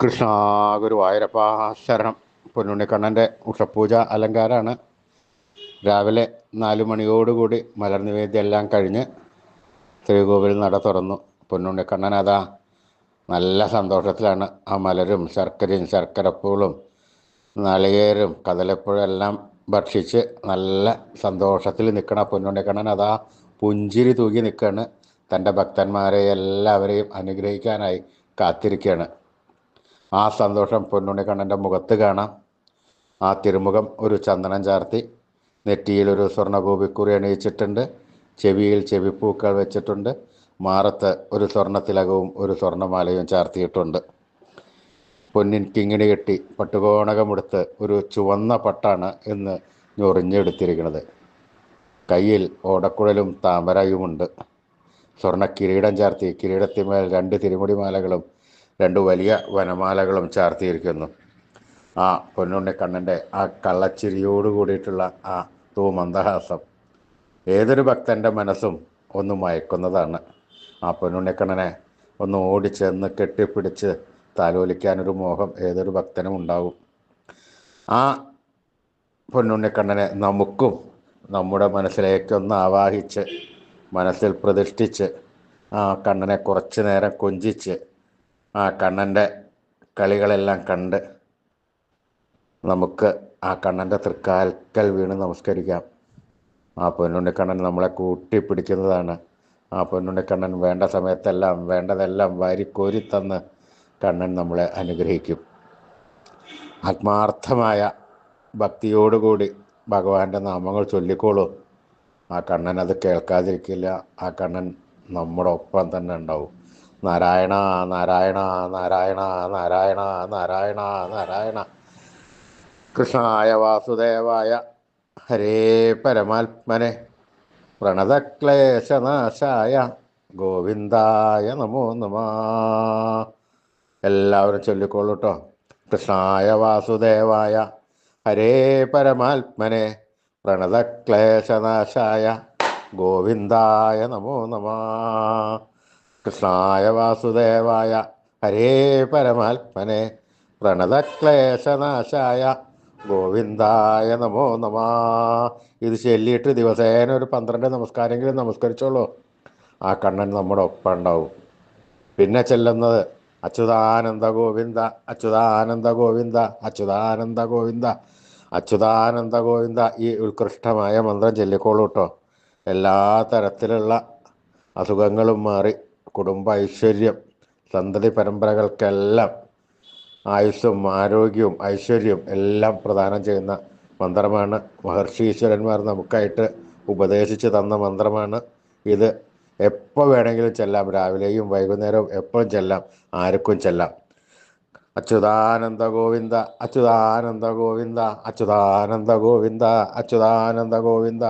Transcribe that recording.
കൃഷ്ണ ഗുരുവായൂരപ്പ ശരണം. പൊന്നുണ്ണിക്കണ്ണന്റെ ഉഷപൂജ അലങ്കാരമാണ്. രാവിലെ നാല് മണിയോടുകൂടി മലർനിവേദ്യം എല്ലാം കഴിഞ്ഞ് ശ്രീകോവിൽ നട തുറന്നു. പൊന്നുണ്ണിക്കണ്ണൻ അതാ നല്ല സന്തോഷത്തിലാണ്. ആ മലരും ശർക്കരയും ശർക്കരപ്പൂളും നളികേരും കദളിപ്പഴം എല്ലാം ഭക്ഷിച്ച് നല്ല സന്തോഷത്തിൽ നിൽക്കണ പൊന്നുണ്ണിക്കണ്ണൻ അതാ പുഞ്ചിരി തൂകി നിൽക്കുകയാണ്. തന്റെ ഭക്തന്മാരെ എല്ലാവരെയും അനുഗ്രഹിക്കാനായി കാത്തിരിക്കുകയാണ്. ആ സന്തോഷം പൊന്നുണ്ണിക്കണ്ണന്റെ മുഖത്ത് കാണാം. ആ തിരുമുഖം ഒരു ചന്ദനം ചാർത്തി. നെറ്റിയിൽ ഒരു സ്വർണഗോപിക്കുറി അണിയിച്ചിട്ടുണ്ട്. ചെവിയിൽ ചെവിപ്പൂക്കൾ വെച്ചിട്ടുണ്ട്. മാറത്ത് ഒരു സ്വർണത്തിലകവും ഒരു സ്വർണമാലയും ചാർത്തിയിട്ടുണ്ട്. പൊന്നിൻ കിങ്ങിണി കെട്ടി പട്ടുകോണകമെടുത്ത് ഒരു ചുവന്ന പട്ടാണ് എന്ന് ഞൊറിഞ്ഞെടുത്തിരിക്കുന്നത്. കയ്യിൽ ഓടക്കുഴലും താമരയുമുണ്ട്. സ്വർണ കിരീടം ചാർത്തി. കിരീടത്തിന്മേൽ രണ്ട് തിരുമുടിമാലകളും രണ്ട് വലിയ വനമാലകളും ചാർത്തിയിരിക്കുന്നു. ആ പൊന്നുണ്ണിക്കണ്ണന്റെ ആ കള്ളച്ചിരിയോട് കൂടിയിട്ടുള്ള ആ തൂ മന്ദഹാസം ഏതൊരു ഭക്തന്റെ മനസ്സും ഒന്ന് മയക്കുന്നതാണ്. ആ പൊന്നുണ്ണിക്കണ്ണനെ ഒന്ന് ഓടിച്ചെന്ന് കെട്ടിപ്പിടിച്ച് താലോലിക്കാനൊരു മോഹം ഏതൊരു ഭക്തനും ഉണ്ടാവും. ആ പൊന്നുണ്ണിക്കണ്ണനെ നമുക്കും നമ്മുടെ മനസ്സിലേക്കൊന്ന് ആവാഹിച്ച് മനസ്സിൽ പ്രതിഷ്ഠിച്ച് ആ കണ്ണനെ കുറച്ച് നേരം കൊഞ്ചിച്ച് ആ കണ്ണന്റെ കളികളെല്ലാം കണ്ട് നമുക്ക് ആ കണ്ണന്റെ തൃക്കാൽക്കൽ വീണ് നമസ്കരിക്കാം. ആ പൊന്നുണ്ണിക്കണ്ണൻ നമ്മളെ കൂട്ടിപ്പിടിക്കുന്നതാണ്. ആ പൊന്നുണ്ണിക്കണ്ണൻ വേണ്ട സമയത്തെല്ലാം വേണ്ടതെല്ലാം വാരിക്കോരി തന്ന് കണ്ണൻ നമ്മളെ അനുഗ്രഹിക്കും. ആത്മാർത്ഥമായ ഭക്തിയോടുകൂടി ഭഗവാന്റെ നാമങ്ങൾ ചൊല്ലിക്കോളൂ. ആ കണ്ണൻ അത് കേൾക്കാതിരിക്കില്ല. ആ കണ്ണൻ നമ്മുടെ ഒപ്പം തന്നെ ഉണ്ടാവും. നാരായണ നാരായണ നാരായണ നാരായണ നാരായണ നാരായണ. കൃഷ്ണായ വാസുദേവായ ഹരേ പരമാത്മനെ. പ്രണതക്ലേശനാശായ ഗോവിന്ദായ നമോ നമ. എല്ലാവരും ചൊല്ലിക്കോളൂ കേട്ടോ കൃഷ്ണായ വാസുദേവായ ഹരേ പരമാത്മനെ. പ്രണതക്ലേശനാശായ ഗോവിന്ദായ നമോ നമ. കൃഷ്ണായ വാസുദേവായ ഹരേ പരമാത്മനെ പ്രണതക്ലേശനാശായ ഗോവിന്ദായ നമോ നമ. ഇത് ചൊല്ലിയിട്ട് ദിവസേന ഒരു പന്ത്രണ്ട് നമസ്കാരമെങ്കിലും നമസ്കരിച്ചോളൂ. ആ കണ്ണൻ നമ്മുടെ ഒപ്പം ഉണ്ടാവും. പിന്നെ ചെല്ലുന്നത് അച്യുതാനന്ദ ഗോവിന്ദ അച്യുതാനന്ദ ഗോവിന്ദ അച്യുതാനന്ദ ഗോവിന്ദ അച്യുതാനന്ദ ഗോവിന്ദ. ഈ ഉത്കൃഷ്ടമായ മന്ത്രം ചൊല്ലിക്കോളൂ കേട്ടോ. എല്ലാ തരത്തിലുള്ള അസുഖങ്ങളും മാറി കുടുംബ ഐശ്വര്യം സന്തതി പരമ്പരകൾക്കെല്ലാം ആയുസ്സും ആരോഗ്യവും ഐശ്വര്യവും എല്ലാം പ്രദാനം ചെയ്യുന്ന മന്ത്രമാണ്. മഹർഷി ഈശ്വരന്മാർ നമുക്കായിട്ട് ഉപദേശിച്ച് തന്ന മന്ത്രമാണ് ഇത്. എപ്പോൾ വേണമെങ്കിലും ചെല്ലാം രാവിലെയും വൈകുന്നേരവും എപ്പോഴും ചെല്ലാം ആർക്കും ചെല്ലാം. അച്യുതാനന്ദ ഗോവിന്ദ അച്യുതാനന്ദ ഗോവിന്ദ അച്യുതാനന്ദ ഗോവിന്ദ അച്യുതാനന്ദ ഗോവിന്ദ.